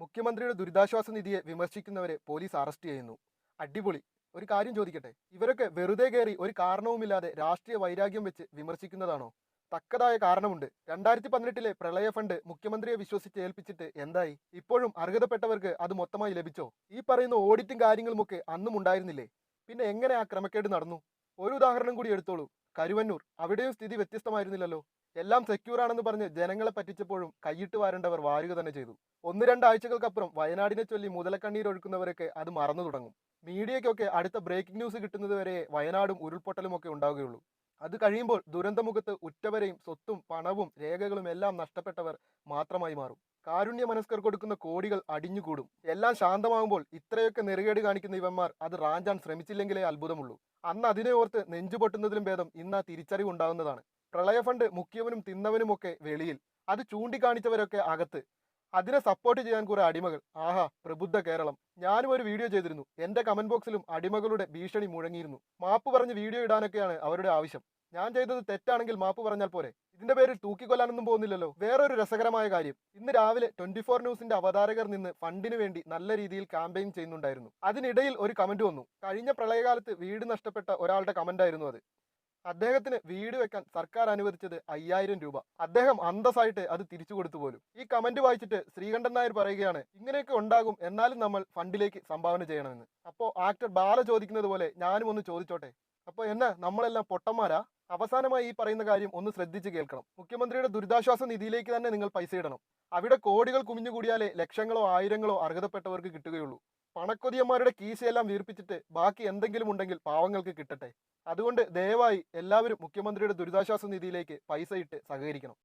മുഖ്യമന്ത്രിയുടെ ദുരിതാശ്വാസ നിധിയെ വിമർശിക്കുന്നവരെ police arrest ചെയ്യുന്നു. അടിപൊളി. ഒരു കാര്യം ചോദിക്കട്ടെ? ഇവരൊക്കെ വെറുതെ കയറി ഒരു കാരണവുമില്ലാതെ രാഷ്ട്രീയ വൈരാഗ്യം വെച്ച് വിമർശിക്കുന്നതാണോ? തക്കതായ കാരണമുണ്ട്. രണ്ടായിരത്തി പതിനെട്ടിലെ പ്രളയ ഫണ്ട് മുഖ്യമന്ത്രിയെ വിശ്വസിച്ച് ഏൽപ്പിച്ചിട്ട് എന്തായി? ഇപ്പോഴും അർഹതപ്പെട്ടവർക്ക് അത് മൊത്തമായി ലഭിച്ചോ? ഈ പറയുന്ന ഓഡിറ്റും കാര്യങ്ങളുമൊക്കെ അന്നും ഉണ്ടായിരുന്നില്ലേ? പിന്നെ എങ്ങനെ ആ ക്രമക്കേട് നടന്നു? ഒരു ഉദാഹരണം കൂടി എടുത്തോളൂ. കരുവന്നൂർ. അവിടെയും സ്ഥിതി വ്യത്യസ്തമായിരുന്നില്ലല്ലോ. എല്ലാം സെക്യൂർ ആണെന്ന് പറഞ്ഞ് ജനങ്ങളെ പറ്റിച്ചപ്പോഴും കൈയിട്ട് വാരേണ്ടവർ വാരുക തന്നെ ചെയ്തു. ഒന്ന് രണ്ടാഴ്ചകൾക്കപ്പുറം വയനാടിനെ ചൊല്ലി മുതലക്കണ്ണീർ ഒഴുക്കുന്നവരൊക്കെ അത് മറന്നു തുടങ്ങും. മീഡിയയ്ക്കൊക്കെ അടുത്ത ബ്രേക്കിംഗ് ന്യൂസ് കിട്ടുന്നത് വരെ വയനാടും ഉരുൾപൊട്ടലും ഒക്കെ ഉണ്ടാവുകയുള്ളൂ. അത് കഴിയുമ്പോൾ ദുരന്തമുഖത്ത് ഉറ്റവരെയും സ്വത്തും പണവും രേഖകളും എല്ലാം നഷ്ടപ്പെട്ടവർ മാത്രമായി മാറും. കാരുണ്യ മനസ്കർ കൊടുക്കുന്ന കോടികൾ അടിഞ്ഞുകൂടും. എല്ലാം ശാന്തമാകുമ്പോൾ ഇത്രയൊക്കെ നെറുകേട് കാണിക്കുന്ന ഇവന്മാർ അത് റാഞ്ചാൻ ശ്രമിച്ചില്ലെങ്കിലേ അത്ഭുതമുള്ളൂ. അന്ന് അതിനെ ഓർത്ത് നെഞ്ചു പൊട്ടുന്നതിലും ഭേദം ഇന്ന് ആ തിരിച്ചറിവ് ഉണ്ടാകുന്നതാണ് പ്രളയ ഫണ്ട് തിന്നവനും ഒക്കെ വെളിയിൽ. അത് ചൂണ്ടിക്കാണിച്ചവരൊക്കെ അകത്ത്. അതിനെ സപ്പോർട്ട് ചെയ്യാൻ കുറെ അടിമകൾ. ആഹാ പ്രബുദ്ധ കേരളം. ഞാനും ഒരു വീഡിയോ ചെയ്തിരുന്നു. എന്റെ കമന്റ് ബോക്സിലും അടിമകളുടെ ഭീഷണി മുഴങ്ങിയിരുന്നു. മാപ്പ് പറഞ്ഞ് വീഡിയോ ഇടാനൊക്കെയാണ് അവരുടെ ആവശ്യം. ഞാൻ ചെയ്തത് തെറ്റാണെങ്കിൽ മാപ്പ് പറഞ്ഞാൽ പോരെ. ഇതിന്റെ പേരിൽ തൂക്കിക്കൊല്ലാനൊന്നും പോകുന്നില്ലല്ലോ. വേറൊരു രസകരമായ കാര്യം. ഇന്ന് രാവിലെ ട്വന്റി ഫോർ ന്യൂസിന്റെ അവതാരകർ നിന്ന് ഫണ്ടിന് വേണ്ടി നല്ല രീതിയിൽ ക്യാമ്പയിൻ ചെയ്യുന്നുണ്ടായിരുന്നു. അതിനിടയിൽ ഒരു കമന്റ് വന്നു. കഴിഞ്ഞ പ്രളയകാലത്ത് വീട് നഷ്ടപ്പെട്ട ഒരാളുടെ കമന്റ് ആയിരുന്നു അത്. അദ്ദേഹത്തിന് വീട് വെക്കാൻ സർക്കാർ അനുവദിച്ചത് അയ്യായിരം രൂപ. അദ്ദേഹം അന്തസ്സായിട്ട് അത് തിരിച്ചു കൊടുത്തു പോലും. ഈ കമന്റ് വായിച്ചിട്ട് ശ്രീകണ്ഠൻ നായർ പറയുകയാണ് ഇങ്ങനെയൊക്കെ ഉണ്ടാകും എന്നാലും നമ്മൾ ഫണ്ടിലേക്ക് സംഭാവന ചെയ്യണമെന്ന്. അപ്പോ ആക്ടർ ബാല ചോദിക്കുന്നത് പോലെ ഞാനും ഒന്ന് ചോദിച്ചോട്ടെ? അപ്പൊ എന്നാ നമ്മളെല്ലാം പൊട്ടന്മാരാ? അവസാനമായി ഈ പറയുന്ന കാര്യം ഒന്ന് ശ്രദ്ധിച്ച് കേൾക്കണം. മുഖ്യമന്ത്രിയുടെ ദുരിതാശ്വാസ നിധിയിലേക്ക് തന്നെ നിങ്ങൾ പൈസ ഇടണം. അവിടെ കോടികൾ കുമിഞ്ഞുകൂടിയാലേ ലക്ഷങ്ങളോ ആയിരങ്ങളോ അർഹതപ്പെട്ടവർക്ക് കിട്ടുകയുള്ളൂ. പണക്കൊതിയന്മാരുടെ കീശയെല്ലാം വീർപ്പിച്ചിട്ട് ബാക്കി എന്തെങ്കിലും ഉണ്ടെങ്കിൽ പാവങ്ങൾക്ക് കിട്ടട്ടെ. അതുകൊണ്ട് ദയവായി എല്ലാവരും മുഖ്യമന്ത്രിയുടെ ദുരിതാശ്വാസ നിധിയിലേക്ക് പൈസ ഇട്ട് സഹകരിക്കണം.